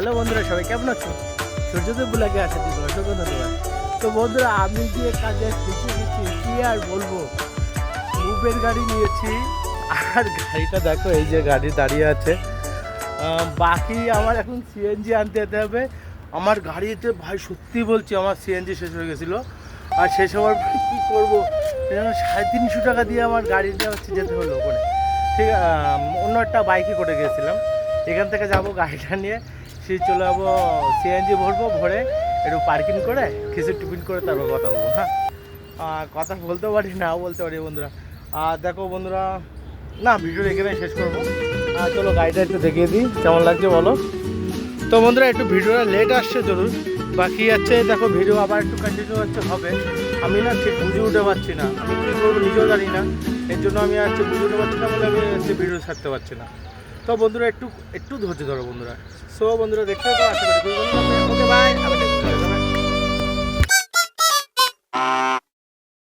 Hello বন্ধুরা, সবাই কেমন আছো? সূর্যদেব বুলাকে আছে দিদি অসংখ্য ধন্যবাদ তো বন্ধুরা, আমি যে কাজে খুশি গেছি কি আর বলব? উবের গাড়ি নিয়েছি। আর গাড়িটা দেখো, এই যে গাড়ি দাঁড়িয়ে আছে। বাকি আমার এখন সিএনজি আনতে যেতে হবে। আমার গাড়িতে ভাই সত্যি বলছি, আমার সিএনজি শেষ হয়ে গেছিল। আর শেষ হওয়ার পর কী করব? সাড়ে তিনশো টাকা দিয়ে আমার গাড়িটা হচ্ছে যেতে হলো ওখানে ঠিক অন্য একটা বাইকে করে গেছিলাম। এখান থেকে যাব গাড়িটা নিয়ে। সেই চলে যাব সিএনজি ভরবো, ভরে একটু পার্কিং করে কিছু টিফিন করে তারপর কথা বলব হ্যাঁ? কথা বলতে পারি না, বলতে পারি বন্ধুরা। আর দেখো বন্ধুরা, না ভিডিও এখানে শেষ করব। আর চলো গাড়িটা একটু দেখিয়ে দিই, কেমন লাগছে বলো? তো বন্ধুরা, একটু ভিডিওটা লেট আসছে, জরুর। বাকি আছে, দেখো ভিডিও আবার একটু কন্টিনিউ হচ্ছে, হবে। আমি না ঠিক বুঝে উঠতে পারছি না। আমি কী করব নিজেও জানি না। এর জন্য আমি আর বুঝে উঠতে পারছি না বলে আমি ভিডিও ছাড়তে পারছি না। তো বন্ধুরা একটু একটু ধৈর্য ধরো বন্ধুরা। সো বন্ধুরা দেখতে পাচ্ছি ওকে বাই